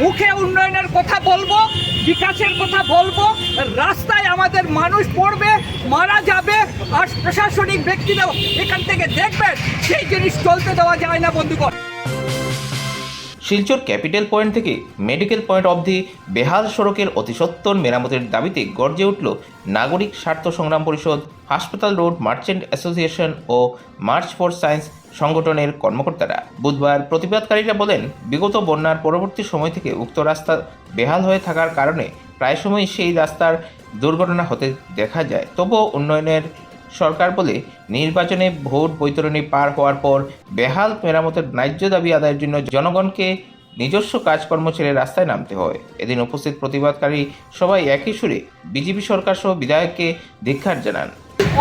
মুখে উন্নয়নের কথা বলব, বিকাশের কথা বলব, রাস্তায় আমাদের মানুষ পড়বে, মারা যাবে, আর প্রশাসনিক ব্যক্তিরাও এখান থেকে দেখবেন সেই জিনিস চলতে দেওয়া যায় না বন্ধুগণ। শিলচর ক্যাপিটাল পয়েন্ট থেকে মেডিকেল পয়েন্ট অবধি বেহাল সড়কের অতিসত্বর মেরামতের দাবিতে গর্জে উঠল নাগরিক স্বার্থ সংগ্রাম পরিষদ, হাসপাতাল রোড মার্চেন্ট অ্যাসোসিয়েশন ও মার্চ ফর সায়েন্স সংগঠনের কর্মকর্তারা। বুধবার প্রতিবাদকারীরা বলেন, বিগত বন্যার পরবর্তী সময় থেকে উক্ত রাস্তা বেহাল হয়ে থাকার কারণে প্রায় সময় সেই রাস্তার দুর্ঘটনা হতে দেখা যায়। তবুও উন্নয়নের সরকার বলে নির্বাচনে ভোট বৈতরণী পার হওয়ার পর বেহাল মেরামতের ন্যায্য দাবি আদায়ের জন্য জনগণকে নিজস্ব কাজকর্ম ছেড়ে রাস্তায় নামতে হয়। এদিন উপস্থিত প্রতিবাদকারী সবাই একই সুরে বিজেপি সরকার সহ বিধায়ককে ধিক্ষার জানান।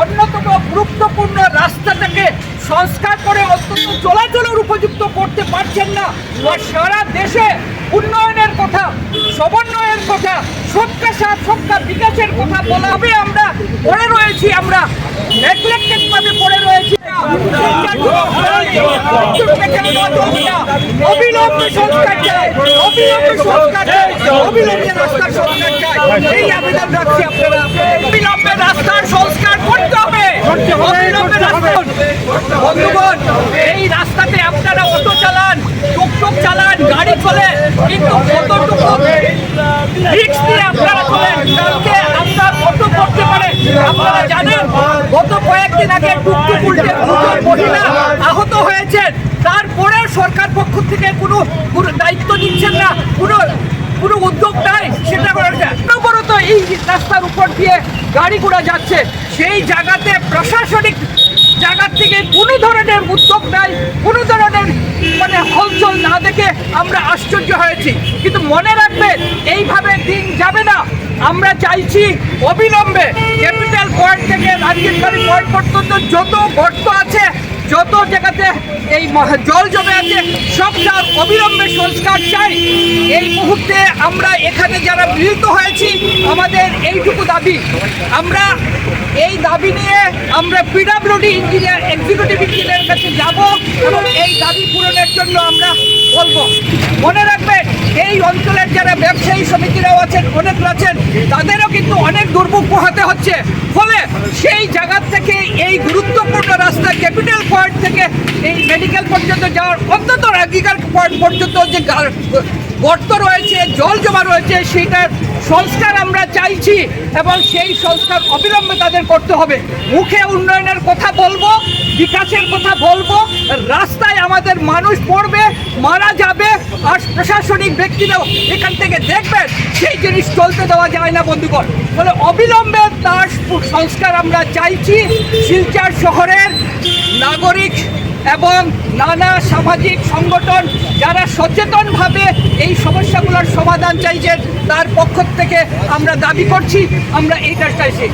অন্যতম গুরুত্বপূর্ণ রাস্তাটাকে সংস্কার করে অন্তত চলাচলের উপযুক্ত করতে পারছেন না সারা দেশে উন্নয়নের কথা, সমন্বয়ের কথা, সবকা সাথ, সবকা বিকাশের কথা বলা আমরা পড়ে রয়েছি আমরা নেগলেক্টেড ভাবে পড়ে রয়েছি। অবিলম্বে রাস্তার সংস্কার করতে হবে। অবিলম্বে রাস্তা এই রাস্তাতে আপনারা অটো চালান, টুকটুক চালান, গাড়ি চলে, কিন্তু কতটুকু নিয়ে আপনারা চলেন কালকে আপনার অটো করতে পারে আপনারা জানেন গত কয়েকদিন আগে টুকটুক উল্টে মহিলা আহত হয়েছেন। তারপরে সরকার পক্ষ থেকে কোনো দায়িত্ব নিচ্ছেন না। কোনো কোনো উদ্যোগ নাই সেটা করার অনবরত এই রাস্তার উপর দিয়ে গাড়ি ঘোড়া যাচ্ছে। সেই জায়গাতে প্রশাসনিক জায়গার থেকে কোনো ধরনের উদ্যোগ নাই। কোনো ধরনের মানে হলচল না দেখে আমরা আশ্চর্য হয়েছি। কিন্তু মনে রাখবেন এইভাবে দিন যাবে না। আমরা চাইছি অবিলম্বে ক্যাপিটাল পয়েন্ট থেকে রাজগীরবাড়ি পয়েন্ট পর্যন্ত যত গর্ত আছে, যত জায়গাতে এই জল জমে আছে সবটা অবিলম্বে সংস্কার চাই। এই মুহূর্তে আমরা এখানে যারা মিলিত হয়েছি, আমাদের এইটুকু দাবি। আমরা এই দাবি নিয়ে আমরা পিডাব্লিউডি ইঞ্জিনিয়ার এক্সিকিউটিভ ইঞ্জিনিয়ারের কাছে যাব এবং এই দাবি পূরণের জন্য আমরা বলব। মনে রাখবেন, এই অঞ্চলের যারা ব্যবসায়ী সমিতিরাও আছেন অনেক আছেন, তাদেরও কিন্তু অনেক দুর্ভোগ পোহাতে হচ্ছে। ফলে সেই জায়গা থেকে এই গুরুত্বপূর্ণ রাস্তা ক্যাপিটাল পয়েন্ট থেকে এই মেডিকেল পর্যন্ত যাওয়ার অন্তত রাগিকার পয়েন্ট পর্যন্ত যে গর্ত রয়েছে, জল জমা রয়েছে সেটার সংস্কার আমরা চাইছি এবং সেই সংস্কার অবিলম্বে তাদের করতে হবে। মুখে উন্নয়নের কথা বিকাশের কথা বলব, রাস্তায় আমাদের মানুষ পড়বে, মারা যাবে, আর প্রশাসনিক ব্যক্তিরাও এখান থেকে দেখবেন সেই জিনিস চলতে দেওয়া যায় না, বন্ধুগণ। ফলে অবিলম্বে তার সংস্কার আমরা চাইছি। শিলচর শহরের নাগরিক এবং নানা সামাজিক সংগঠন যারা সচেতনভাবে এই সমস্যাগুলোর সমাধান চাইছেন, তার পক্ষ থেকে আমরা দাবি করছি, আমরা এইটা চাইছি।